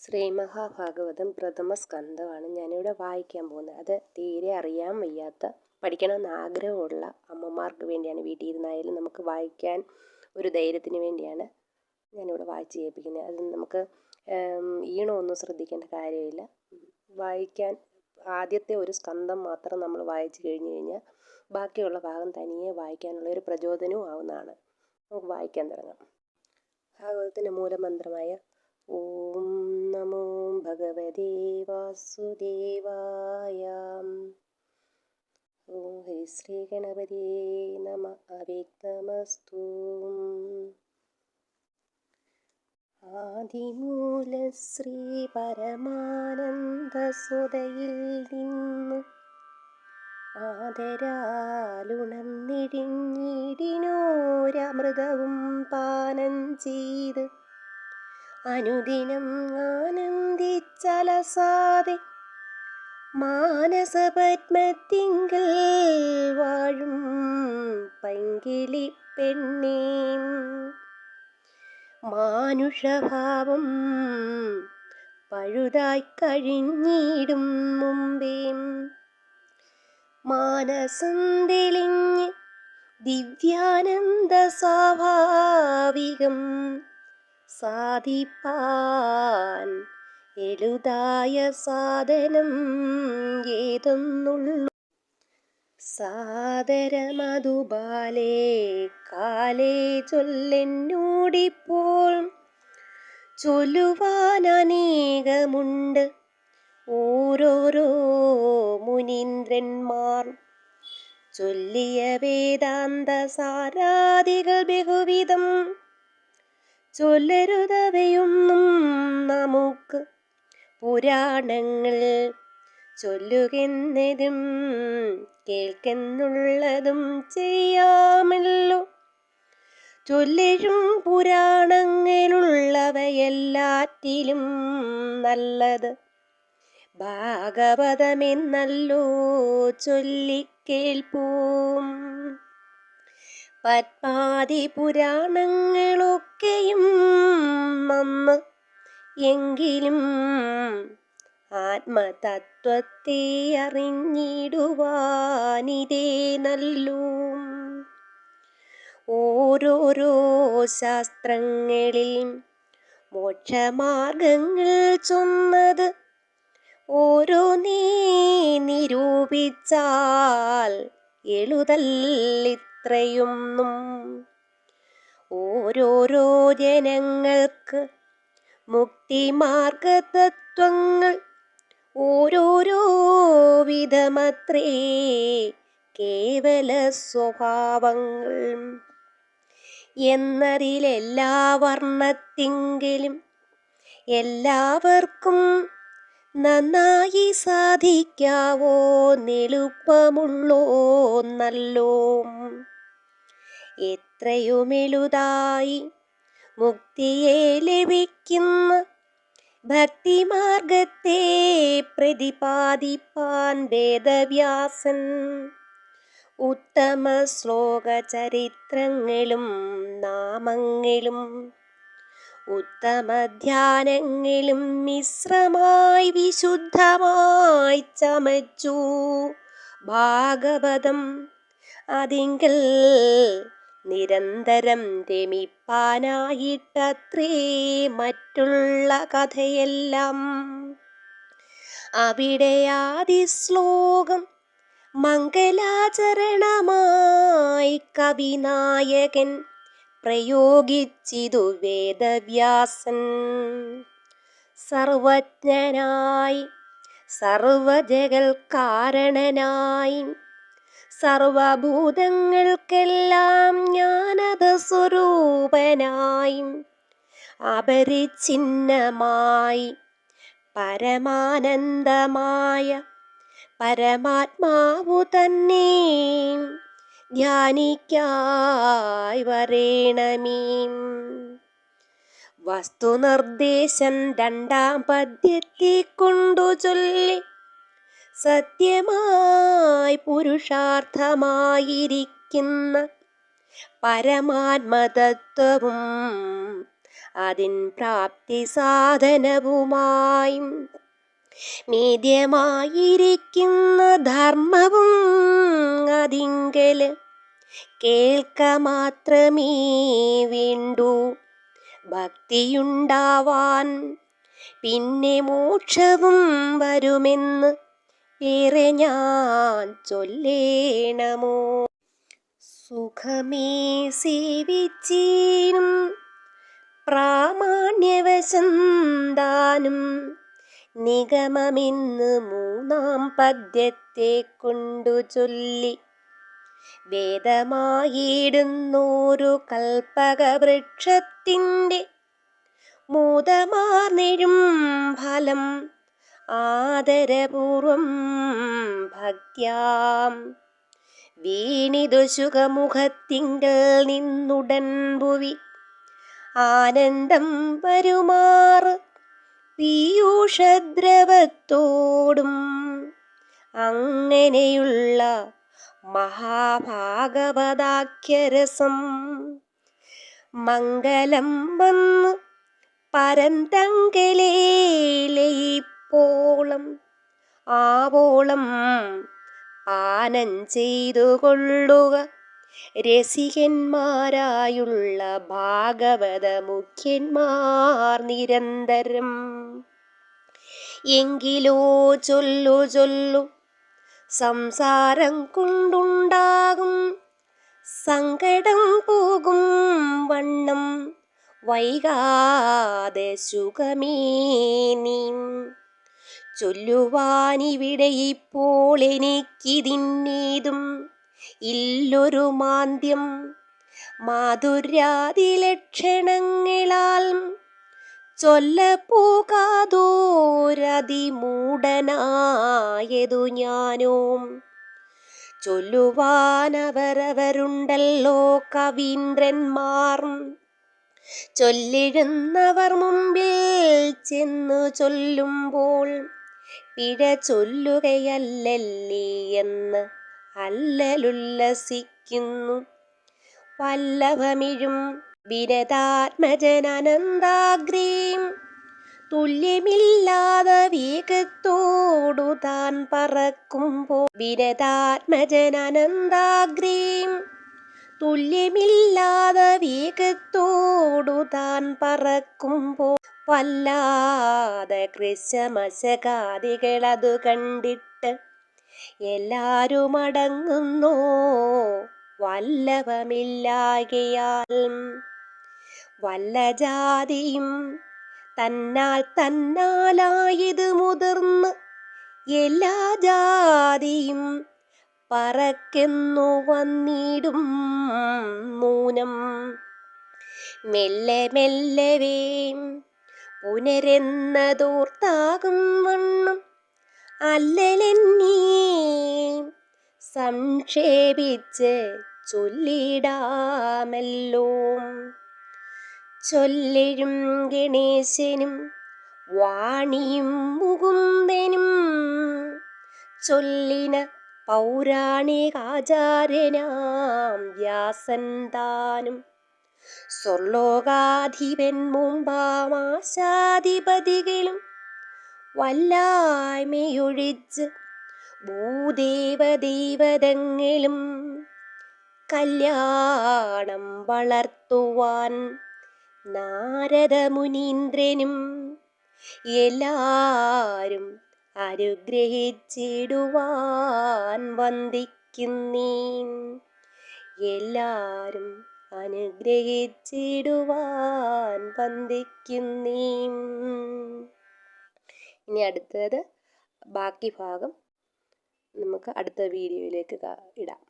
ശ്രീമഹാഭാഗവതം പ്രഥമ സ്കന്ധമാണ്. ഞാനിവിടെ വായിക്കാൻ പോകുന്നത്. അത് തീരെ അറിയാൻ വയ്യാത്ത പഠിക്കണമെന്ന് ആഗ്രഹമുള്ള അമ്മമാർക്ക് വേണ്ടിയാണ്. വീട്ടിൽ ഇരുന്നായാലും നമുക്ക് വായിക്കാൻ ഒരു ധൈര്യത്തിന് വേണ്ടിയാണ് ഞാനിവിടെ വായിച്ച് കേൾപ്പിക്കുന്നത്. അത് നമുക്ക് ഈണമൊന്നും ശ്രദ്ധിക്കേണ്ട കാര്യമില്ല. വായിക്കാൻ ആദ്യത്തെ ഒരു സ്കന്ധം മാത്രം നമ്മൾ വായിച്ചു കഴിഞ്ഞു കഴിഞ്ഞാൽ ബാക്കിയുള്ള ഭാഗം തനിയെ വായിക്കാനുള്ള ഒരു പ്രചോദനവും ആവുന്നതാണ്. നമുക്ക് വായിക്കാൻ തുടങ്ങാം. ഭാഗവതത്തിന്റെ മൂലമന്ത്രമായ ഓം നമോ ഭഗവതേ വാസുദേവായ ഓം ഹരി ശ്രീ ഗണപതി നമ അവ്യക്തമസ്തു ആദിമൂലശ്രീ പരമാനന്ദസുതയിൽ നിന്ന് ആദരാലുണന്നിടിഞ്ഞിടിനോരമൃതവും പാനം ചെയ്ത് അനുദിനം ആനന്ദിച്ചലസാതെ മാനസപത്മത്തിങ്കൽ വാഴും പങ്കിളി പെണ്ണേ. മാനുഷഭാവം പഴുതായി കഴിഞ്ഞിടും മുമ്പേ. മാനസം തെളിഞ്ഞ് ദിവ്യാനന്ദ സ്വാഭാവികം സാധിപ്പാൻ എളുതായ സാധനം ഏതെന്നുള്ളു. സാദരമതുബാലേ കാലേ ചൊല്ലെന്നോടിപ്പോൾ. ചൊല്ലുവാൻ അനേകമുണ്ട് ഓരോരോ മുനീന്ദ്രന്മാർ. ചൊല്ലിയ വേദാന്ത സാരാദികൾ ബഹുവിധം ചൊല്ലരുതവയൊന്നും നമുക്ക് പുരാണങ്ങൾ ചൊല്ലുകെന്നതും കേൾക്കെന്നുള്ളതും ചെയ്യാമല്ലോ. ചൊല്ലരും പുരാണങ്ങളുള്ളവയെല്ലാറ്റിലും നല്ലത് ഭാഗവതമെന്നല്ലോ ചൊല്ലിക്കേൾപ്പൂം. പത്മാതി പുരാണങ്ങളൊക്കെയും നന്ന് എങ്കിലും ആത്മതത്വത്തെ അറിഞ്ഞിടുവാനിതേ നല്ലൂ. ഓരോരോ ശാസ്ത്രങ്ങളിൽ മോക്ഷമാർഗങ്ങൾ ചൊന്നത് ഓരോ നീ നിരൂപിച്ചാൽ എളുതല്ലിത്രയൊന്നും ഓരോരോ ജനങ്ങൾക്ക് മുക്തിമാർഗതത്വങ്ങൾ ഓരോരോ വിധമത്രേ കേവല സ്വഭാവങ്ങൾ. എന്നതിലെല്ലാ വർണത്തിങ്കിലും എല്ലാവർക്കും നന്നായി സാധിക്കാവോ? നെളുപ്പമുള്ളോ? നല്ലോ. എത്രയുമെളുതായി മുക്തിയെ ലഭിക്കുന്ന ഭക്തിമാർഗത്തെ പ്രതിപാദിപ്പാൻ വേദവ്യാസൻ. ഉത്തമ ശ്ലോക ചരിത്രങ്ങളും നാമങ്ങളും ഉത്തമ ധ്യാനങ്ങളും മിശ്രമായി വിശുദ്ധമായി ചമച്ചു. ഭാഗവതം അതിങ്കൽ നിരന്തരം രമിപ്പാനായിട്ടത്രേ മറ്റുള്ള കഥയെല്ലാം. അവിടെ ആദി ശ്ലോകം മംഗലാചരണമായി കവിനായകൻ പ്രയോഗിച്ചിതു വേദവ്യാസൻ. സർവജ്ഞനായി സർവജകൾ കാരണനായി സർവഭൂതങ്ങൾക്കെല്ലാം ജ്ഞാനത സ്വരൂപനായി അപരിഛിന്നമായി പരമാനന്ദമായ പരമാത്മാവു തന്നെ. ധ്യാനിക്കായി വരേണമീം വസ്തുനിർദ്ദേശം രണ്ടാം പദ്യത്തെ കൊണ്ടു ചൊല്ലി. സത്യമായി പുരുഷാർത്ഥമായിരിക്കുന്ന പരമാത്മതത്വവും അതിൻ പ്രാപ്തി സാധനവുമായി മീദ്യമായിരിക്കുന്ന ധർമ്മവും അതിങ്കൽ കേൾക്ക മാത്രമേ വേണ്ടൂ. ഭക്തിയുണ്ടാവാൻ പിന്നെ മോക്ഷവും വരുമെന്ന് ഏറെ ഞാൻ ചൊല്ലേണമോ? സുഖമേ സേവിച്ചീനും പ്രാമാണ്യവശന്താനും നിഗമമിന്ന് മൂന്നാം പദ്യത്തെ കൊണ്ടു ചൊല്ലി. വേദമായിടുന്നോരു കൽപ്പകവൃക്ഷത്തിന്റെ മൂതമാർന്നിഴും ഫലം ആദരപൂർവം ഭക്യാം. വീണിതുശുഖമുഖത്തിങ്കൽ നിന്നുടൻ ഭുവി ആനന്ദം വരുമാറ് പീയൂഷദ്രവത്തോടും അങ്ങനെയുള്ള മഹാഭാഗവതാഖ്യരസം മംഗലം വന്നു പരന്തങ്കലേലയിപ്പോളം ആവോളം പാനം ചെയ്തു കൊള്ളുക രസികന്മാരായുള്ള ഭാഗവത മുഖ്യന്മാർ നിരന്തരം. എങ്കിലോ ചൊല്ലു ചൊല്ലു സംസാരം കൊണ്ടുണ്ടാകും സങ്കടം പോകും വണ്ണം വൈകാതെ സുഖമേനി ചൊല്ലുവാനിവിടെ ഇപ്പോൾ എനിക്കിതിന്നേതും ഇല്ലൊരു മാന്ദ്യം. മാധുര്യാദി ലക്ഷണങ്ങളാൽ ചൊല്ലപ്പോകാതോരതിമൂടനായതു ഞാനോ. ചൊല്ലുവാനവരവരുണ്ടല്ലോ കവീന്ദ്രന്മാർ. ചൊല്ലിഴുന്നവർ മുമ്പിൽ ചെന്നു ചൊല്ലുമ്പോൾ പിഴ ചൊല്ലുകയല്ലല്ലേ എന്ന് അല്ലലുല്ലസിക്കുന്നു. വല്ലഭമിഴും വിരതാത്മജനനന്ദാഗ്രീം. തുല്യമില്ലാതെ വേഗത്തോടു താൻ പറക്കുമ്പോൾ വിരതാത്മജനനന്ദാഗ്രീം. തുല്യമില്ലാതെ വേഗത്തോടു താൻ പറക്കുമ്പോൾ വല്ലാതെ കൃശമശകാദികളതു കണ്ടിട്ട് എല്ലാരും അടങ്ങുന്നു വല്ലഭമില്ലാകയാൽ വല്ല ജാതിയും തന്നാൽ തന്നാലായത് മുതിർന്ന് എല്ലാ ജാതിയും പറക്കെന്നു വന്നിടും മൂനം മെല്ലെ മെല്ലവേ പുനരെന്നതോർത്താകും വണ്ണം. അല്ലലെന്നീ സംക്ഷേപിച്ച് ചൊല്ലിടാമല്ലോ. ചൊല്ലിഴും ഗണേശനും വാണിയും മുകുന്ദനും ചൊല്ലിന പൗരാണികാചാര്യനാം വ്യാസൻ താനും സ്വർലോകാധിപൻ മുമ്പാമാശാധിപതികളും വല്ലായ്മയൊഴിച്ച് ഭൂദേവദേവതങ്ങളും കല്യാണം വളർത്തുവാൻ നാരദമുനീന്ദ്രനും എല്ലാരും അനുഗ്രഹിച്ചിടുവാൻ വന്ദിക്കുന്നീൻ. എല്ലാരും അനുഗ്രഹിച്ചിടുവാൻ വന്ദിക്കുന്നീൻ. ഇനി അടുത്തത് ബാക്കി ഭാഗം നമുക്ക് അടുത്ത വീഡിയോയിലേക്ക് ഇടാം.